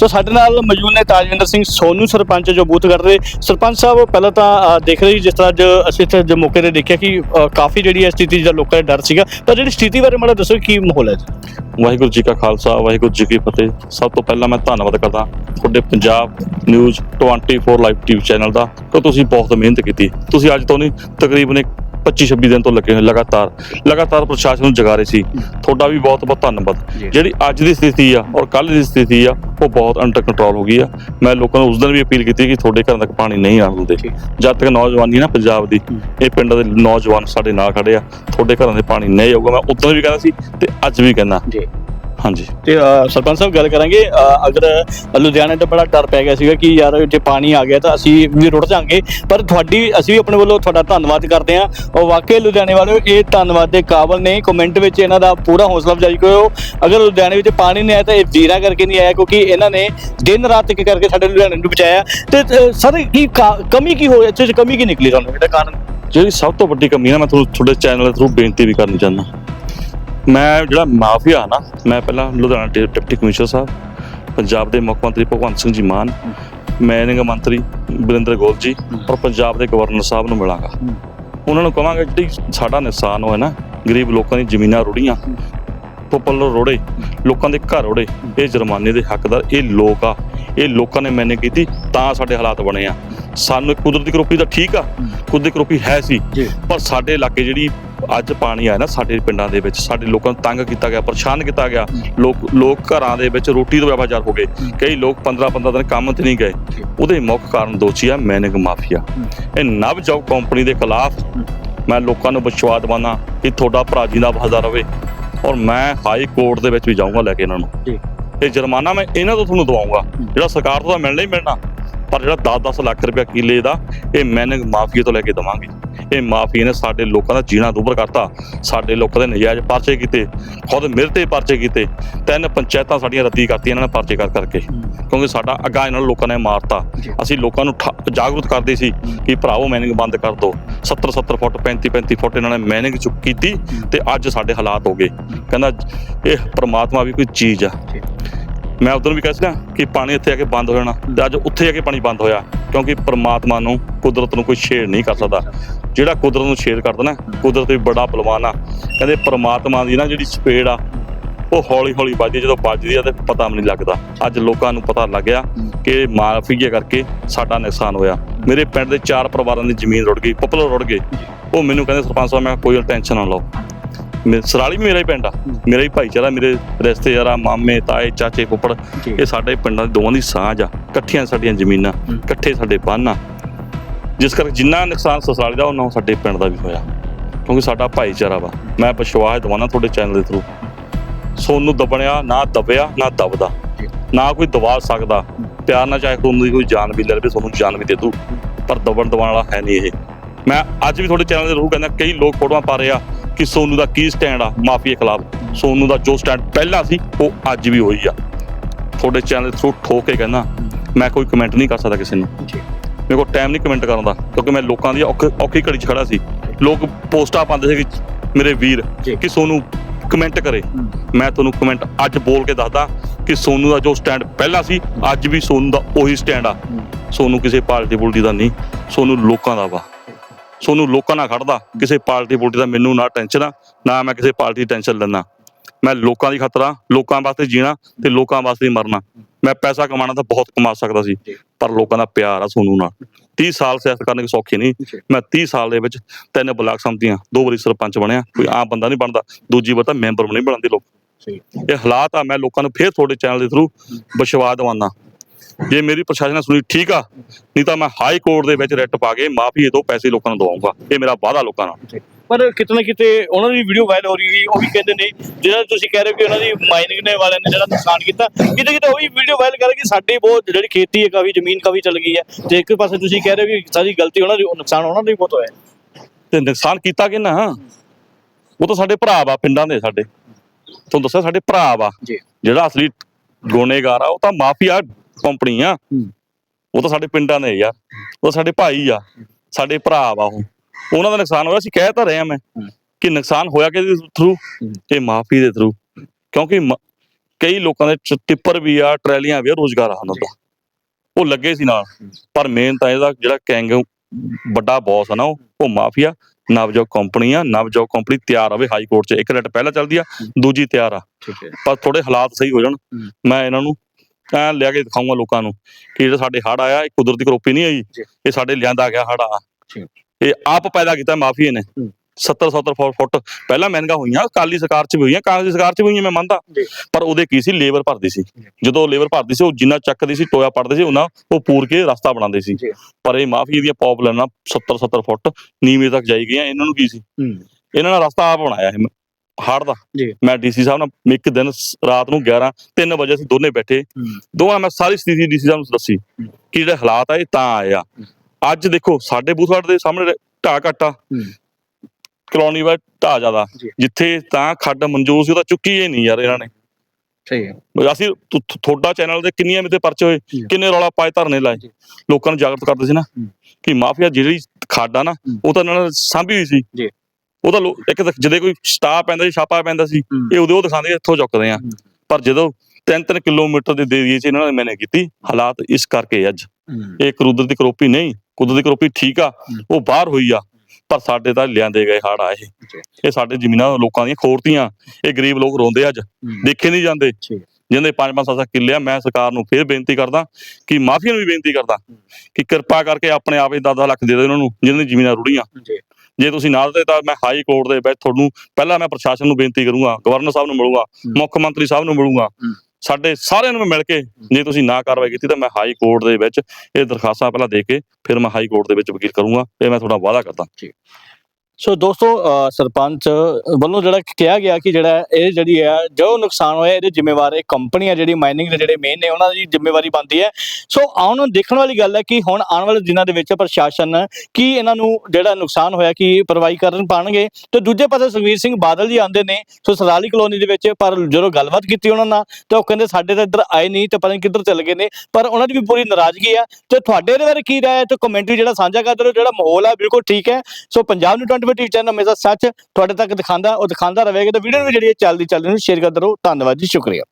ਤੋ ਸਾਡੇ ਨਾਲ ਮੌਜੂਦ ਨੇ ਤਾਜਵਿੰਦਰ ਸਿੰਘ ਸੋਨੂ ਸਰਪੰਚ ਜੋ ਬੂਥ ਕਰ ਰਹੇ ਸਰਪੰਚ ਸਾਹਿਬ ਪਹਿਲਾਂ ਤਾਂ ਦੇਖ ਰਹੇ ਜਿਸ ਤਰ੍ਹਾਂ ਅੱਜ ਅਸੀਂ ਇੱਥੇ ਜੋ ਮੌਕੇ ਤੇ ਦੇਖਿਆ ਕਿ ਕਾਫੀ ਜਿਹੜੀ ਹੈ ਸਥਿਤੀ ਦਾ ਲੋਕਾਂ ਦਾ ਡਰ ਸੀਗਾ। ਪਰ ਜਿਹੜੀ ਸਥਿਤੀ ਬਾਰੇ ਮਾੜਾ ਦੱਸੋ, ਕੀ ਮਾਹੌਲ ਹੈ ਵਾਹਿਗੁਰੂ ਜੀ ਕਾ ਖਾਲਸਾ, ਵਾਹਿਗੁਰੂ ਜੀ ਕੀ ਫਤਿਹ। ਸਭ ਤੋਂ ਪਹਿਲਾਂ ਮੈਂ ਧੰਨਵਾਦ ਕਰਦਾ ਤੁਹਾਡੇ Punjab news 24 live TV channel ਦਾ, ਕਿ ਤੁਸੀਂ ਬਹੁਤ ਮਿਹਨਤ ਕੀਤੀ। ਤੁਸੀਂ ਅੱਜ ਤੋਂ ਨਹੀਂ, ਤਕਰੀਬਨ 25 26 ਦਿਨ ਤੋਂ ਲੱਗੇ ਹੋਏ ਲਗਾਤਾਰ ਲਗਾਤਾਰ ਪ੍ਰਸ਼ਾਸਨ ਨੂੰ ਜਗਾ ਰਹੇ ਸੀ। ਤੁਹਾਡਾ ਵੀ ਬਹੁਤ ਬਹੁਤ ਧੰਨਵਾਦ। ਜਿਹੜੀ ਅੱਜ ਦੀ ਸਥਿਤੀ ਆ ਔਰ ਕੱਲ ਦੀ ਸਥਿਤੀ ਆ ਉਹ ਬਹੁਤ ਅੰਡਰ ਕੰਟਰੋਲ ਹੋ ਗਈ ਆ। ਮੈਂ ਲੋਕਾਂ ਨੂੰ ਉਸ ਦਿਨ ਵੀ ਅਪੀਲ ਕੀਤੀ ਕਿ ਤੁਹਾਡੇ ਘਰਾਂ ਤੱਕ ਪਾਣੀ ਨਹੀਂ ਆਉਣ ਦਿੰਦੇ। ਜਦ ਤੱਕ ਨੌਜਵਾਨੀ ਨਾ ਪੰਜਾਬ ਦੀ ਇਹ ਪਿੰਡ ਦੇ ਨੌਜਵਾਨ ਸਾਡੇ ਨਾਲ ਖੜੇ ਆ। ਤੁਹਾਡੇ ਘਰਾਂ ਦੇ ਪਾਣੀ ਨਹੀਂ ਆਊਗਾ ਮੈਂ ਉਦੋਂ ਵੀ ਕਹਿੰਦਾ ਸੀ ਤੇ ਅੱਜ ਵੀ ਕਹਿੰਦਾ। ਜੀ। ਹਾਂਜੀ। ਤੇ ਅ, ਸਰਪੰਚ ਸਾਹਿਬ ਗੱਲ ਕਰਾਂਗੇ ਅ, ਅਗਰ ਲੁਧਿਆਣੇ ਤੋਂ ਬੜਾ ਡਰ ਪੈ ਗਿਆ ਸੀਗਾ ਕਿ ਯਾਰ ਜੇ ਪਾਣੀ ਆ ਗਿਆ ਤਾਂ ਅਸੀਂ ਵੀ ਰੁੜ ਜਾਾਂਗੇ। ਪਰ ਤੁਹਾਡੀ ਅਸੀਂ ਵੀ ਆਪਣੇ ਵੱਲੋਂ ਤੁਹਾਡਾ ਧੰਨਵਾਦ ਕਰਦੇ ਹਾਂ। ਉਹ ਵਾਕਈ ਲੁਧਿਆਣੇ ਵਾਲਿਓ ਇਹ ਧੰਨਵਾਦ ਦੇ ਕਾਬਲ ਨੇ। ਕਮੈਂਟ ਵਿੱਚ ਇਹਨਾਂ ਦਾ ਪੂਰਾ ਹੌਸਲਾ ਅਫਜ਼ਾਈ ਕਰੋ। ਅਗਰ ਲੁਧਿਆਣੇ ਵਿੱਚ ਪਾਣੀ ਨਹੀਂ ਆਇਆ ਤਾਂ ਇਹ ਜੀਰਾ ਕਰਕੇ ਨਹੀਂ ਆਇਆ ਕਿਉਂਕਿ ਇਹਨਾਂ ਨੇ ਦਿਨ ਰਾਤ ਇੱਕ ਕਰਕੇ ਸਾਡੇ ਲੁਧਿਆਣੇ ਨੂੰ ਬਚਾਇਆ। ਤੇ ਅ, ਸਰ ਕੀ ਕਾ- ਕਮੀ ਕੀ ਹੋਈ? ਇੱਥੇ ਕਮੀ ਕੀ ਨਿਕਲੀ ਤੁਹਾਨੂੰ? ਇਹਦਾ ਕਾਰਨ? ਜਿਹੜੀ ਸਭ ਤੋਂ ਵੱਡੀ ਕਮੀ ਹੈ ਨਾ ਮੈਂ ਤੁਹਾਨੂੰ ਤੁਹਾਡੇ ਚੈਨਲ ਦੇ ਥਰੂ ਬੇਨਤੀ ਵੀ ਕਰਨੀ ਚਾਹੁੰਦਾ। ਮੈਂ ਜਿਹੜਾ ਮਾਫੀਆ ਨਾ, ਮੈਂ ਪਹਿਲਾਂ ਲੁਧਿਆਣਾ ਡਿ- ਡਿਪਟੀ ਕਮਿਸ਼ਨਰ ਸਾਹਿਬ, ਪੰਜਾਬ ਦੇ ਮੁੱਖ ਮੰਤਰੀ ਭਗਵੰਤ ਸਿੰਘ ਜੀ ਮਾਨ ਮੈਨਿੰਗ ਮੰਤਰੀ ਬਰਿੰਦਰ ਗੋਲ ਜੀ ਔਰ ਪੰਜਾਬ ਦੇ ਗਵਰਨਰ ਸਾਹਿਬ ਨੂੰ ਮਿਲਾਂਗਾ। ਉਹਨਾਂ ਨੂੰ ਕਹਾਂਗਾ ਜਿਹੜੀ ਸਾਡਾ ਨੁਕਸਾਨ ਹੋਇਆ ਨਾ, ਗਰੀਬ ਲੋਕਾਂ ਦੀ ਜ਼ਮੀਨਾਂ ਰੁੜੀਆਂ ਪਪਲ ਰੋੜੇ, ਲੋਕਾਂ ਦੇ ਘਰ ਰੋੜੇ, ਇਹ ਜੁਰਮਾਨੇ ਦੇ ਹੱਕਦਾਰ, ਇਹ ਲੋਕ ਆ, ਇਹ ਲੋਕਾਂ ਨੇ ਮੈਨੇ ਕੀਤੀ, ਤਾਂ ਸਾਡੇ ਹਾਲਾਤ ਬਣੇ ਆ। ਸਾਨੂੰ ਕੁਦਰਤੀ ਕਰੋਪੀ ਤਾਂ ਠੀਕ ਆ ਕੁਦਰਤੀ ਕਰੋਪੀ ਹੈ ਸੀ। ਪਰ ਸਾਡੇ ਇਲਾਕੇ ਜਿਹੜੀ ਅੱਜ ਪਾਣੀ ਆਇਆ ਨਾ ਸਾਡੇ ਪਿੰਡਾਂ ਦੇ ਵਿੱਚ ਸਾਡੇ ਲੋਕਾਂ ਨੂੰ ਤੰਗ ਕੀਤਾ ਗਿਆ ਪਰੇਸ਼ਾਨ ਕੀਤਾ ਗਿਆ। ਲੋਕ ਲੋਕ ਘਰਾਂ ਦੇ ਵਿੱਚ ਰੋਟੀ ਤੋਂ ਬੇਵਾਜਾਰ ਹੋ ਗਏ। ਕਈ ਲੋਕ 15 15 ਦਿਨ ਕੰਮ ਤੇ ਨਹੀਂ ਗਏ। ਉਹਦੇ ਮੁੱਖ ਕਾਰਨ ਦੋਸ਼ੀ ਆ ਮੈਨਿੰਗ ਮਾਫੀਆ। ਇਹ ਨਵ ਜੋਗ ਕੰਪਨੀ ਦੇ ਖਿਲਾਫ ਮੈਂ ਲੋਕਾਂ ਨੂੰ ਵਿਸ਼ਵਾਸ ਦਿਵਾਉਣਾ ਕਿ ਤੁਹਾਡਾ ਭਰਾ ਜੀ ਦਾ ਵਫਾਦਾਰ ਰਵੇ ਔਰ ਮੈਂ ਹਾਈ ਕੋਰਟ ਦੇ ਵਿੱਚ ਵੀ ਜਾਊਂਗਾ ਲੈ ਕੇ ਇਹਨਾਂ ਨੂੰ। ਇਹ ਜੁਰਮਾਨਾ ਮੈਂ ਇਹਨਾਂ ਤੋਂ ਤੁਹਾਨੂੰ ਦਵਾਉਂਗਾ। ਜਿਹੜਾ ਸਰਕਾਰ ਤੋਂ ਤਾਂ ਮਿਲਣਾ ਹੀ ਮਿਲਣਾ। ਪਰ ਜਿਹੜਾ 10-10 ਲੱਖ ਰੁਪਇਆ ਕਿੱਲੇ ਦਾ ਇਹ ਮੈਨਿੰਗ ਮਾਫੀਆ ਤੋਂ ਲੈ ਕੇ ਦਵਾਂਗੇ। ਇਹ ਮਾਫੀਆ ਨੇ ਸਾਡੇ ਲੋਕਾਂ ਦਾ ਜੀਣਾ ਦੁੱਭਰ ਕਰਤਾ। ਸਾਡੇ ਲੋਕਾਂ ਦੇ ਨਜਾਇਜ਼ ਪਰਚੇ ਕੀਤੇ ਖੁਦ ਮੇਰੇ ਤੇ ਪਰਚੇ ਕੀਤੇ। ਤਿੰਨ ਪੰਚਾਇਤਾਂ ਸਾਡੀਆਂ ਰੱਦੀ ਕਰਤੀਆਂ ਇਹਨਾਂ ਨੇ ਪਰਚੇ ਕਰ ਕਰਕੇ। ਕਿਉਂਕਿ ਸਾਡਾ ਅੱਗਾ ਇਹਨਾਂ ਲੋਕਾਂ ਨੇ ਮਾਰਤਾ। ਅਸੀਂ ਲੋਕਾਂ ਨੂੰ ਜਾਗਰੂਕ ਕਰਦੇ ਸੀ ਕਿ ਭਰਾਵੋ ਮੈਨਿੰਗ ਬੰਦ ਕਰ ਦਿਓ 70 70 ਫੁੱਟ 35 35 ਫੁੱਟ ਇਹਨਾਂ ਨੇ ਮੈਨਿੰਗ ਚੁੱਕ ਕੀਤੀ ਤੇ ਅੱਜ ਸਾਡੇ ਹਾਲਾਤ ਹੋ ਗਏ। ਕਹਿੰਦਾ ਇਹ ਪ੍ਰਮਾਤਮਾ ਵੀ ਕੋਈ ਚੀਜ਼ ਆ। ਮੈਂ ਉਦੋਂ ਵੀ ਕਹਿ ਸੀ ਨਾ ਕਿ ਪਾਣੀ ਇੱਥੇ ਆ ਕੇ ਬੰਦ ਹੋ ਜਾਣਾ ਤੇ ਅੱਜ ਉੱਥੇ ਆ ਕੇ ਪਾਣੀ ਬੰਦ ਹੋਇਆ, ਕਿਉਂਕਿ ਪਰਮਾਤਮਾ ਨੂੰ ਕੁਦਰਤ ਨੂੰ ਕੋਈ ਛੇੜ ਨਹੀਂ ਕਰ ਸਕਦਾ। ਜਿਹੜਾ ਕੁਦਰਤ ਨੂੰ ਛੇੜ ਕਰਦਾ ਨਾ, ਕੁਦਰਤ ਵੀ ਬੜਾ ਬਲਵਾਨ ਆ। ਕਹਿੰਦੇ ਪਰਮਾਤਮਾ ਦੀ ਨਾ ਜਿਹੜੀ ਸਪੀਡ ਆ, ਉਹ ਹੌਲੀ ਹੌਲੀ ਵੱਜਦੀ ਜਦੋਂ ਵੱਜਦੀ ਆ ਤੇ ਪਤਾ ਵੀ ਨਹੀਂ ਲੱਗਦਾ। ਅੱਜ ਲੋਕਾਂ ਨੂੰ ਪਤਾ ਲੱਗਿਆ ਕਿ ਮਾਫੀਏ ਕਰਕੇ ਸਾਡਾ ਨੁਕਸਾਨ ਹੋਇਆ। ਮੇਰੇ ਪਿੰਡ ਦੇ ਚਾਰ ਪਰਿਵਾਰਾਂ ਦੀ ਜ਼ਮੀਨ ਰੁੜ ਗਈ ਪਪਲਰ ਰੁੜ ਗਏ। ਉਹ ਮੈਨੂੰ ਕਹਿੰਦੇ, ਸਰਪੰਚ ਸਾਹਿਬ, ਮੈਂ ਕਿਹਾ ਕੋਈ ਟੈਨਸ਼ਨ ਨਾ ਲਓ। ਮੇ- ਸਰਾਲੀ ਵੀ ਮੇਰਾ ਹੀ ਪਿੰਡ ਆ। ਮੇਰਾ ਹੀ ਭਾਈਚਾਰਾ ਮੇਰੇ ਰਿਸ਼ਤੇਦਾਰ ਆ ਮਾਮੇ ਤਾਏ ਚਾਚੇ ਫੁੱਫੜ ਇਹ ਸਾਡੇ ਪਿੰਡਾਂ ਦੇ ਦੋਵਾਂ ਦੀ ਸਾਂਝ ਆ। ਇਕੱਠੀਆਂ ਸਾਡੀਆਂ ਜ਼ਮੀਨਾਂ ਇਕੱਠੇ ਸਾਡੇ ਬੰਨ ਆ। ਜਿਸ ਕਰਕੇ ਜਿੰਨਾ ਨੁਕਸਾਨ ਸਸਰਾਲੀ ਦਾ ਉਹਨਾਂ ਸਾਡੇ ਪਿੰਡ ਦਾ ਵੀ ਹੋਇਆ। ਕਿਉਂਕਿ ਸਾਡਾ ਭਾਈਚਾਰਾ ਵਾ। ਮੈਂ ਵਿਸ਼ਵਾਸ ਦਵਾਨਾ ਤੁਹਾਡੇ ਚੈਨਲ ਦੇ ਥਰੂ ਸੋਨੂੰ ਦਬਣਿਆ ਨਾ ਦਬਿਆ ਨਾ ਦਬਦਾ। ਨਾ ਕੋਈ ਦਬਾ ਸਕਦਾ। ਪਿਆਰ ਨਾਲ ਚਾਹੇ ਕੋਈ ਕੋਈ ਜਾਨ ਵੀ ਲੈ ਲਵੇ ਤੁਹਾਨੂੰ ਜਾਨ ਵੀ ਦੇ ਦੂ। ਪਰ ਦਬਣ ਦਵਾਉਣ ਵਾਲਾ ਹੈ ਨਹੀਂ ਇਹ। ਮੈਂ ਅੱਜ ਵੀ ਤੁਹਾਡੇ ਚੈਨਲ ਦੇ ਰੂ ਕਹਿੰਦਾ ਕਈ ਲੋਕ ਫੋਟੋਆਂ ਪਾ ਰਹੇ ਆ। ਕਿ ਸੋਨੂ ਦਾ ਕੀ ਸਟੈਂਡ ਆ ਮਾਫੀਆ ਖਿਲਾਫ। ਸੋਨੂ ਦਾ ਜੋ ਸਟੈਂਡ ਪਹਿਲਾਂ ਸੀ ਉਹ ਅੱਜ ਵੀ ਹੋਈ ਆ। ਤੁਹਾਡੇ ਚੈਨਲ ਥਰੂ ਠੋਕ ਕੇ ਕਹਿੰਦਾ ਮੈਂ ਕੋਈ ਕਮੈਂਟ ਨਹੀਂ ਕਰ ਸਕਦਾ ਕਿਸੇ ਨੂੰ। ਮੇਰੇ ਕੋਲ ਟਾਈਮ ਨਹੀਂ ਕਮੈਂਟ ਕਰਨ ਦਾ ਕਿਉਂਕਿ ਮੈਂ ਲੋਕਾਂ ਦੀ ਔਖ- ਘੜੀ 'ਚ ਖੜਾ ਸੀ। ਲੋਕ ਪੋਸਟਾਂ ਪਾਉਂਦੇ ਸੀ ਕਿ ਮੇਰੇ ਵੀਰ। ਕਿ ਸੋਨੂੰ ਕਮੈਂਟ ਕਰੇ। ਮੈਂ ਤੁਹਾਨੂੰ ਕਮੈਂਟ ਅੱਜ ਬੋਲ ਕੇ ਦੱਸਦਾ ਕਿ ਸੋਨੂ ਦਾ ਜੋ ਸਟੈਂਡ ਪਹਿਲਾਂ ਸੀ ਅੱਜ ਵੀ ਸੋਨੂ ਦਾ ਉਹੀ ਸਟੈਂਡ ਆ। ਸੋਨੂ ਕਿਸੇ ਪਾਰਟੀ ਪੁਲਟੀ ਦਾ ਨਹੀਂ ਸੋਨੂ ਲੋਕਾਂ ਦਾ ਵਾ। ਸੋਨੂ ਲੋਕਾਂ ਨਾਲ ਖੜਦਾ ਕਿਸੇ ਪਾਰਟੀ ਪੁਲਟੀ ਦਾ ਮੈਨੂੰ ਨਾ ਟੈਨਸ਼ਨ ਆ ਨਾ ਮੈਂ ਕਿਸੇ ਪਾਰਟੀ ਦੀ ਟੈਨਸ਼ਨ ਲੈਣਾ ਮੈਂ ਲੋਕਾਂ ਦੀ ਖਾਤਰ ਆ ਲੋਕਾਂ ਵਾਸਤੇ ਜੀਣਾ ਤੇ ਲੋਕਾਂ ਵਾਸਤੇ ਮਰਨਾ। ਮੈਂ ਪੈਸਾ ਕਮਾਉਣਾ ਤਾਂ ਬਹੁਤ ਕਮਾ ਸਕਦਾ ਸੀ ਪਰ ਲੋਕਾਂ ਦਾ ਪਿਆਰ ਆ ਸੋਨੂ ਨਾਲ। 30 ਸਾਲ ਸਿਆਸਤ ਕਰਨੇ ਕੋਈ ਸੌਖੀ ਨਹੀਂ ਮੈਂ 30 ਸਾਲ ਦੇ ਵਿੱਚ ਤਿੰਨ ਬਲਾਕ ਸੰਮਤੀਆਂ ਦੋ ਵਾਰੀ ਸਰਪੰਚ ਬਣਿਆ ਕੋਈ ਆਮ ਬੰਦਾ ਨਹੀਂ ਬਣਦਾ ਦੂਜੀ ਵਾਰ ਤਾਂ ਮੈਂਬਰ ਵੀ ਨਹੀਂ ਬਣਦੇ ਲੋਕ। ਇਹ ਹਾਲਾਤ ਆ ਮੈਂ ਲੋਕਾਂ ਨੂੰ ਫੇਰ ਤੁਹਾਡੇ ਚੈਨਲ ਦੇ ਥਰੂ ਵਿਸ਼ਵਾਸ ਦਿਵਾਉਣਾ ਜੇ ਮੇਰੀ ਪ੍ਰਸ਼ਾਸਨ ਨੇ ਸੁਣੀ ਠੀਕ ਆ ਨਹੀਂ ਤਾਂ ਮੈਂ ਹਾਈ ਕੋਰਟ ਦੇ ਵਿੱਚ ਰਿਟ ਪਾ ਕੇ ਮਾਫੀ ਤੋਂ ਪੈਸੇ ਲੋਕਾਂ ਨੂੰ ਦਵਾਉਂਗਾ। ਇਹ ਮੇਰਾ ਵਾਅਦਾ ਲੋਕਾਂ ਨਾਲ। ਪਰ ਕਿਤੇ ਨਾ ਕਿਤੇ ਉਹਨਾਂ ਦੀ ਵੀਡੀਓ ਵਾਇਰਲ ਹੋ ਰਹੀ ਹੈ ਉਹ ਵੀ ਕਹਿੰਦੇ ਨੇ ਜਿਹੜਾ ਤੁਸੀਂ ਕਹਿ ਰਹੇ ਹੋ ਕਿ ਉਹਨਾਂ ਦੀ ਮਾਈਨਿੰਗ ਨੇ ਵਾਲਿਆਂ ਨੇ ਜਿਹੜਾ ਨੁਕਸਾਨ ਕੀਤਾ ਕਿਤੇ ਕਿਤੇ ਉਹ ਵੀ ਵੀਡੀਓ ਵਾਇਰਲ ਕਰ ਕਿ ਸਾਡੀ ਬਹੁਤ ਜਿਹੜੀ ਖੇਤੀ ਹੈ ਕਾਫੀ ਜ਼ਮੀਨ ਕਾਫੀ ਚਲ ਗਈ ਹੈ। ਤੇ ਇੱਕ ਪਾਸੇ ਤੁਸੀਂ ਕਹਿ ਰਹੇ ਹੋ ਕਿ ਸਾਰੀ ਗਲਤੀ ਉਹਨਾਂ ਦੀ ਨੁਕਸਾਨ ਉਹਨਾਂ ਦਾ ਹੀ ਬਹੁਤ ਹੋਇਆ। ਤੇ ਨੁਕਸਾਨ ਕੀਤਾ ਕਿ ਨਾ? ਉਹ ਤਾਂ ਸਾਡੇ ਭਰਾ ਵਾ ਪਿੰਡਾਂ ਦੇ ਸਾਡੇ। ਤੁਹਾਨੂੰ ਦੱਸਿਆ ਸਾਡੇ ਭਰਾ ਵਾ। ਜਿਹੜਾ ਅਸਲੀ ਗੋਨੇਗਾਰ ਆ ਉਹ ਤਾਂ ਮਾਫੀਆ ਕੰਪਨੀ ਆ। ਉਹ ਤਾਂ ਸਾਡੇ ਪਿੰਡਾਂ ਦੇ ਯਾਰ ਉਹ ਸਾਡੇ ਭਾਈ ਆ। ਸਾਡੇ ਭਰਾ ਵਾ ਉਹ। ਉਹਨਾਂ ਦਾ ਨੁਕਸਾਨ ਹੋਇਆ ਸੀ ਕਹਿ ਤਾਂ ਰਹੇ ਮੈਂ ਕਿ ਨੁਕਸਾਨ ਹੋਇਆ ਕਿਹਦੇ ਥਰੂ ਇਹ ਮਾਫੀ ਦੇ ਥਰੂ ਕਿਉਂਕਿ ਕਈ ਲੋਕਾਂ ਦੇ ਟਿੱਪਰ ਵੀ ਆ ਟਰੈਲੀਆਂ ਵੀ ਆ ਰੋਜ਼ਗਾਰ ਆ ਉਹਨਾਂ ਦਾ। ਉਹ ਲੱਗੇ ਸੀ ਨਾਲ। ਪਰ ਮੇਨ ਤਾਂ ਇਹਦਾ ਜਿਹੜਾ ਕੈਂਗ ਵੱਡਾ ਬੌਸ ਆ ਨਾ ਉਹ ਉਹ ਮਾਫੀਆ। ਨਵਜੋਤ ਕੰਪਨੀ ਆ। ਨਵਜੋਤ ਕੰਪਨੀ ਤਿਆਰ ਹੋਵੇ ਹਾਈ ਕੋਰਟ 'ਚ। ਇੱਕ ਰੈਟ ਪਹਿਲਾਂ ਚੱਲਦੀ ਆ। ਦੂਜੀ ਤਿਆਰ ਆ। ਪਰ ਥੋੜੇ ਹਾਲਾਤ ਸਹੀ ਹੋ ਜਾਣ। ਮੈਂ ਇਹਨਾਂ ਨੂੰ ਐ ਲਿਆ ਕੇ ਦਿਖਾਊਂਗਾ ਲੋਕਾਂ ਨੂੰ ਕਿ ਜਿਹੜਾ ਸਾਡੇ ਹੜ ਆਇਆ ਇਹ ਕੁਦਰਤੀ ਕਰੋਪੀ ਨਹੀਂ ਆਈ ਜੀ। ਇਹ ਸਾਡੇ ਲਿਆਂਦਾ ਗਿਆ ਹੜ ਆ। ਇਹ ਆਪ ਪੈਦਾ ਕੀਤਾ ਮਾਫੀਏ ਨੇ ਹੂੰ। 70 70 ਫੁੱਟ ਪਹਿਲਾਂ ਮਹਿੰਗਾ ਹੋਈਆਂ ਕਾਲੀ ਸਰਕਾਰ 'ਚ ਵੀ ਹੋਈਆਂ ਕਾਂਗਰਸ ਸਰਕਾਰ 'ਚ ਵੀ ਹੋਈਆਂ ਮੈਂ ਮੰਨਦਾ ਜੀ। ਪਰ ਉਹਦੇ ਕੀ ਸੀ ਲੇਬਰ ਭਰਦੀ ਸੀ ਜਦੋਂ ਲੇਬਰ ਭਰਦੀ ਸੀ ਉਹ ਜਿੰਨਾ ਚੱਕਦੀ ਸੀ ਟੋਇਆ ਪੜਦੇ ਸੀ ਉਹਨਾਂ ਉਹ ਪੂਰ ਕੇ ਰਸਤਾ ਬਣਾਉਂਦੇ ਸੀ ਜੀ। ਪਰ ਇਹ ਮਾਫੀਏ ਦੀਆਂ ਪੌਪ ਲਾਈਨਾਂ 70 70 ਫੁੱਟ ਨੀਵੇਂ ਤੱਕ ਜਾਈ ਗਈਆਂ ਇਹਨਾਂ ਨੂੰ ਕੀ ਸੀ ਹੂੰ ਇਹਨਾਂ ਨੇ ਰਸਤਾ ਆਪ ਬਣਾਇਆ ਇਹ ਹੜ ਦਾ ਜੀ। ਮੈਂ ਡੀਸੀ ਸਾਹਿਬ ਨਾਲ ਇੱਕ ਦਿਨ ਸ- ਰਾਤ ਨੂੰ 11 3 ਵਜੇ ਅਸੀਂ ਦੋਨੇ ਬੈਠੇ ਹੂੰ ਦੋਵਾਂ ਮੈਂ ਸਾਰੀ ਸਥਿਤੀ ਡੀਸੀ ਸਾਹਿਬ ਨੂੰ ਦੱਸੀ ਕਿ ਜਿਹੜੇ ਹਾਲਾਤ ਆ ਇਹ ਤਾਂ ਆਏ ਆ ਅੱਜ ਦੇਖੋ ਸਾਡੇ ਬੂਥਵਾੜ ਦੇ ਸਾਹਮਣੇ ਢਾਹ ਘਟਾ ਹੂੰ ਕਲੋਨੀ ਵਾ ਢਾਹ ਜ਼ਿਆਦਾ ਜੀ। ਜਿੱਥੇ ਤਾਂ ਖੱਡ ਮਨਜ਼ੂਰ ਸੀ ਉਹ ਤਾਂ ਚੁੱਕੀ ਹੀ ਨਹੀਂ ਯਾਰ ਇਹਨਾਂ ਨੇ ਸਹੀ ਹੈ ਅਸੀਂ ਤੁ- ਤੁ- ਤੁਹਾਡਾ ਚੈਨਲ ਦੇ ਕਿੰਨੀਆਂ ਮੇਰੇ ਤੇ ਪਰਚੇ ਹੋਏ ਜੀ। ਕਿੰਨੇ ਰੌਲਾ ਪਾਏ ਧਰਨੇ ਲਾਏ ਜੀ। ਲੋਕਾਂ ਨੂੰ ਜਾਗਰਤ ਕਰਦੇ ਸੀ ਨਾ ਹੂੰ। ਕਿ ਮਾਫੀਆ ਜਿਹੜੀ ਖੱਡ ਆ ਨਾ ਹੂੰ। ਉਹ ਤਾਂ ਇਹਨਾਂ ਨੇ ਸਾਂਭੀ ਹੋਈ ਸੀ ਜੀ। ਉਹ ਤਾਂ ਇੱਕ ਜਦੋਂ ਕੋਈ ਸਟਾਫ ਪੈਂਦਾ ਸੀ ਛਾਪਾ ਪੈਂਦਾ ਸੀ। ਇਹ ਉਹਦੇ ਉਹ ਦਿਖਾਉਂਦੇ ਇੱਥੋਂ ਚੁੱਕਦੇ ਆ। ਪਰ ਜਦੋਂ 3-3 ਕਿਲੋਮੀਟਰ ਦੇ ਏਰੀਏ 'ਚ ਇਹਨਾਂ ਨੇ ਮੈਨੇ ਕੀਤੀ ਹਾਲਾਤ ਇਸ ਕਰਕੇ ਅੱਜ। ਇਹ ਕੁਦਰਤੀ ਕਰੋਪੀ ਨਹੀਂ ਕੁਦਰਤੀ ਕਰੋਪੀ ਠੀਕ ਆ ਉਹ ਬਾਹਰ ਹੋਈ ਆ ਪਰ ਸਾਡੇ ਤਾਂ ਲਿਆਂਦੇ ਗਏ ਹੜ ਆ ਇਹ। ਇਹ ਸਾਡੇ ਜ਼ਮੀਨਾਂ ਲੋਕਾਂ ਦੀਆਂ ਖੋਰਤੀਆਂ ਇਹ ਗਰੀਬ ਲੋਕ ਰੋਂਦੇ ਅੱਜ। ਦੇਖੇ ਨਹੀਂ ਜਾਂਦੇ। ਠੀਕ। ਹੈ। ਜਿਹਦੇ ਪੰਜ ਪੰਜ ਸੱਤ ਸੱਤ ਕਿੱਲੇ ਆ ਮੈਂ ਸਰਕਾਰ ਨੂੰ ਫੇਰ ਬੇਨਤੀ ਕਰਦਾ ਕਿ ਮਾਫੀਆ ਨੂੰ ਵੀ ਬੇਨਤੀ ਕਰਦਾ ਕਿ ਕਿਰਪਾ ਕਰਕੇ ਆਪਣੇ ਆਪ ਹੀ 10 ਲੱਖ ਦੇ ਦਿਓ ਇਹਨਾਂ ਨੂੰ ਜਿਹਨਾਂ ਦੀ ਜ਼ਮੀਨਾਂ ਰੁੜੀਆਂ। ਜੀ ਤੁਸੀਂ ਨਾ ਦੇ ਤਾਂ ਮੈਂ ਹਾਈ ਕੋਰਟ ਦੇ ਵਿੱਚ ਤੁਹਾਨੂੰ ਪਹਿਲਾਂ ਮੈਂ ਪ੍ਰਸ਼ਾਸਨ ਨੂੰ ਬੇਨਤੀ ਕਰੂੰਗਾ ਗਵਰਨਰ ਸਾਹਿਬ ਨੂੰ ਮਿਲੂੰਗਾ ਮੁੱਖ ਮੰਤਰੀ ਸਾਹਿਬ ਨੂੰ ਮਿਲੂੰਗਾ। ਸਾਡੇ ਸਾਰਿਆਂ ਨੂੰ ਮਿਲ ਕੇ ਜੇ ਤੁਸੀਂ ਨਾ ਕਾਰਵਾਈ ਕੀਤੀ ਤਾਂ ਮੈਂ ਹਾਈ ਕੋਰਟ ਦੇ ਵਿੱਚ ਇਹ ਦਰਖਾਸਤਾਂ ਪਹਿਲਾਂ ਦੇ ਕੇ ਫਿਰ ਮੈਂ ਹਾਈ ਕੋਰਟ ਦੇ ਵਿੱਚ ਵਕੀਲ ਕਰੂੰਗਾ ਇਹ ਮੈਂ ਤੁਹਾਡਾ ਵਾਅਦਾ ਕਰਦਾ। ਸੋ ਦੋਸਤੋ ਸਰਪੰਚ ਵੱਲੋਂ ਜਿਹੜਾ ਕਿਹਾ ਗਿਆ ਕਿ ਜਿਹੜਾ ਇਹ ਜਿਹੜੀ ਹੈ, ਜੋ ਨੁਕਸਾਨ ਹੋਇਆ, ਇਹਦੇ ਜ਼ਿੰਮੇਵਾਰ ਇਹ ਕੰਪਨੀ ਕੰਪਨੀਆਂ ਜਿਹੜੀ ਮਾਈਨਿੰਗ ਦੇ ਜਿਹੜੇ ਮੇਨ ਨੇ, ਉਹਨਾਂ ਦੀ ਜ਼ਿੰਮੇਵਾਰੀ ਬਣਦੀ ਹੈ। ਸੋ ਆਉਣ ਨੂੰ ਦੇਖਣ ਵਾਲੀ ਗੱਲ ਹੈ ਕਿ ਹੁਣ ਆਉਣ ਵਾਲੇ ਦਿਨਾਂ ਦੇ ਵਿੱਚ ਪ੍ਰਸ਼ਾਸਨ ਕੀ ਇਹਨਾਂ ਨੂੰ ਜਿਹੜਾ ਨੁਕਸਾਨ ਹੋਇਆ, ਕੀ ਪਰਵਾਹੀ ਕਰਨ ਪਾਣਗੇ। ਤੇ ਦੂਜੇ ਪਾਸੇ ਸੁਖਵੀਰ ਸਿੰਘ ਬਾਦਲ ਜੀ ਆਂਦੇ ਨੇ, ਸੋ ਸਰਾਲੀ ਕਲੋਨੀ ਦੇ ਵਿੱਚ ਪਰ ਜਦੋਂ ਗੱਲਬਾਤ ਕੀਤੀ ਉਹਨਾਂ ਨਾਲ, ਤਾਂ ਉਹ ਕਹਿੰਦੇ ਸਾਡੇ ਤਾਂ ਇੱਧਰ ਆਏ ਨਹੀਂ, ਤੇ ਪਤਾ ਨਹੀਂ ਕਿੱਧਰ ਚਲੇ ਗਏ ਨੇ, ਪਰ ਉਹਨਾਂ ਦੀ ਵੀ ਪੂਰੀ ਨਾਰਾਜ਼ਗੀ ਆ। ਤੇ ਤੁਹਾਡੇ ਇਹਦੇ ਬਾਰੇ ਕੀ ਰਾਏ ਹੈ? ਤੇ ਕਮੈਂਟਰੀ ਜਿਹੜਾ ਸਾਂਝਾ ਕਰਦੇ ਰਹੋ ਜਿਹੜਾ ਮਾਹੌਲ ਆ, ਬਿਲਕੁਲ ਠੀਕ ਹੈ। ਸੋ ਪੰਜਾਬ ਨੂੰ 24 ਟੀਵੀ ਚੈਨਲ ਹਮੇਸ਼ਾ ਸੱਚ ਤੁਹਾਡੇ ਤੱਕ ਦਿਖਾਉਂਦਾ, ਉਹ ਦਿਖਾਉਂਦਾ ਰਹੇਗਾ ਤੇ ਵੀਡੀਓ ਵੀ ਜਿਹੜੀ ਹੈ ਚੱਲਦੀ ਚੱਲਦੀ ਨੂੰ ਸ਼ੇਅਰ ਕਰਦੇ ਰਹੋ। ਧੰਨਵਾਦ ਜੀ, ਸ਼ੁਕਰੀਆ।